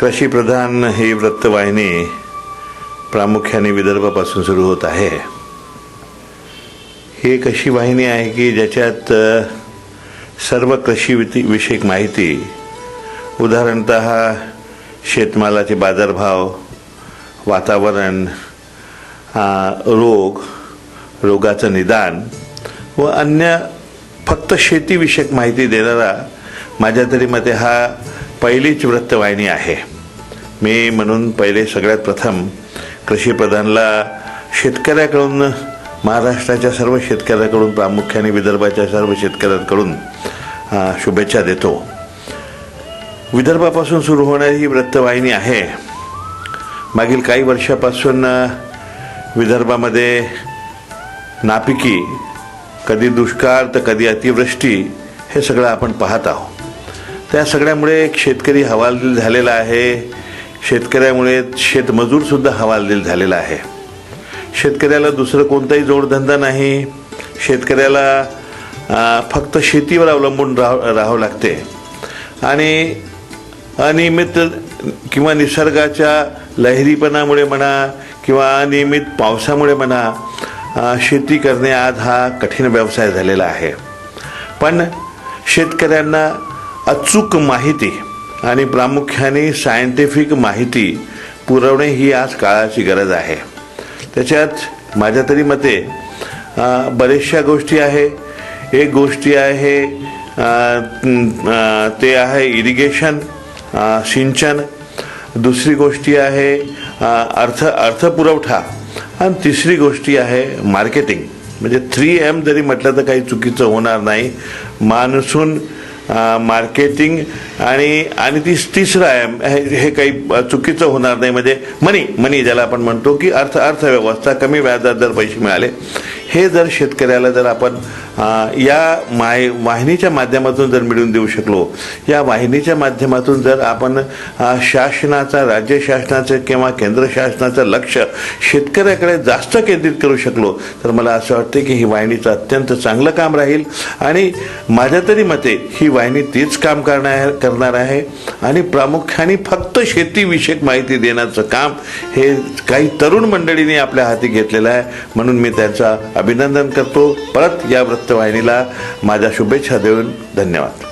कृषीप्रधान ही वृत्तवाहिनी प्रामुख्याने विदर्भापासून सुरू होत आहे. ही एक अशी वाहिनी आहे की ज्याच्यात सर्व कृषी विती- विषयक माहिती उदाहरणत शेतमालाचे बाजारभाव वातावरण रोग रोगाचं निदान व अन्य फक्त शेतीविषयक माहिती देणारा माझ्या तरी मते हा पहिलीच वृत्तवाहिनी आहे. मी म्हणून पहिले सगळ्यात प्रथम कृषीप्रधानला शेतकऱ्याकडून महाराष्ट्राच्या सर्व शेतकऱ्याकडून प्रामुख्याने विदर्भाच्या सर्व शेतकऱ्यांकडून शुभेच्छा देतो. विदर्भापासून सुरू होणारी ही वृत्तवाहिनी आहे. मागील काही वर्षापासून विदर्भामध्ये नापिकी कधी दुष्काळ तर कधी अतिवृष्टी हे सगळं आपण पाहत आहोत. त्या सगळ्यामुळे एक शेतकरी हवालदिल झालेला आहे. शेतकऱ्यामुळे शेतमजूरसुद्धा हवालदिल झालेला आहे. शेतकऱ्याला दुसरं कोणताही जोडधंदा नाही. शेतकऱ्याला फक्त शेतीवर अवलंबून राह राहावं लागते. आणि अनियमित किंवा निसर्गाच्या लहरीपणामुळे म्हणा किंवा अनियमित पावसामुळे म्हणा शेती करणे आज हा कठीण व्यवसाय झालेला आहे. पण शेतकऱ्यांना अचूक माहिती आणि प्रामुख्याने सायंटिफिक माहिती पुरवणे ही आज काळाची गरज आहे. त्याच्यात माझ्या तरी मते बऱ्याचशा गोष्टी आहे. एक गोष्टी आहे ते आहे इरिगेशन सिंचन. दुसरी गोष्टी आहे अर्थ अर्थपुरवठा आणि तिसरी गोष्टी आहे मार्केटिंग म्हणजे थ्री एम जरी म्हटलं तर काही चुकीचं होणार नाही. मान्सून मार्केटिंग आणि आणि ती तिसरं आहे हे काही चुकीचं होणार नाही. म्हणजे मनी मनी ज्याला आपण म्हणतो की अर्थ अर्थव्यवस्था कमी व्याजदर पैसे मिळाले हे जर शेतकऱ्याला जर आपण या माय वाहिनीच्या माध्यमातून जर मिळवून देऊ शकलो या वाहिनीच्या माध्यमातून जर आपण शासनाचा राज्य शासनाचं किंवा केंद्र शासनाचं लक्ष शेतकऱ्याकडे जास्त केंद्रित करू शकलो तर मला असं वाटतं की ही वाहिनीचं अत्यंत चांगलं काम राहील. आणि माझ्या तरी मते ही वाहिनी तीच काम करणार करणार आहे. आणि प्रामुख्याने फक्त शेतीविषयक माहिती देण्याचं काम हे काही तरुण मंडळींनी आपल्या हाती घेतलेलं आहे. म्हणून मी त्याचा अभिनंदन करतो. परत या वृत्तवाहिनीला माझ्या शुभेच्छा देऊन धन्यवाद.